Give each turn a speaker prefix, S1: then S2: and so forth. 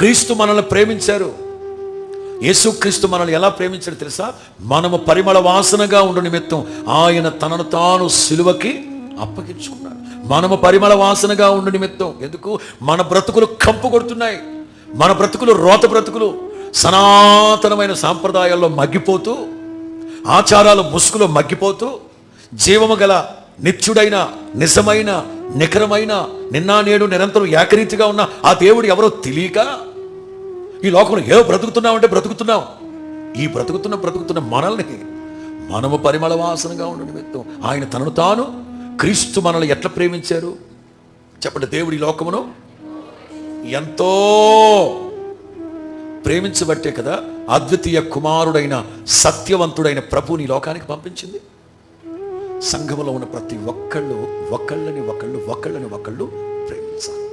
S1: క్రీస్తు మనల్ని ప్రేమించారు. యేసుక్రీస్తు మనల్ని ఎలా ప్రేమించాడు తెలుసా? మనము పరిమళ వాసనగా ఉండు నిమిత్తం ఆయన తనను తాను సిలువకి అప్పగించుకున్నాడు. మనము పరిమళ వాసనగా ఉండు నిమిత్తం ఎందుకు? మన బ్రతుకులు కంపు కొడుతున్నాయి. మన బ్రతుకులు రోత బ్రతుకులు సనాతనమైన సాంప్రదాయాల్లో మగ్గిపోతూ ఆచారాల ముసుగులో మగ్గిపోతూ జీవము గల నిత్యుడైన నిజమైన నికరమైన నిన్నా నేడు నిరంతరం ఏకరీతిగా ఉన్న ఆ దేవుడు ఎవరో తెలియక ఈ లోకంలో ఏదో బ్రతుకుతున్నామంటే బ్రతుకుతున్నాం ఈ బ్రతుకుతున్న బ్రతుకుతున్న మనల్ని మనము పరిమళ వాసనగా ఉండే నిమిత్తం. ఆయన తనను తాను క్రీస్తు మనల్ని ఎట్లా ప్రేమించారు? చెప్పండి దేవుడి ఈ లోకమును ఎంతో ప్రేమించబట్టే కదా అద్వితీయ కుమారుడైన సత్యవంతుడైన ప్రభుని ఈ లోకానికి పంపించింది. సంఘములో ఉన్న ప్రతి ఒక్కళ్ళు ఒకళ్ళని ఒకళ్ళు ఒకళ్ళని ఒకళ్ళు ప్రేమించాలి.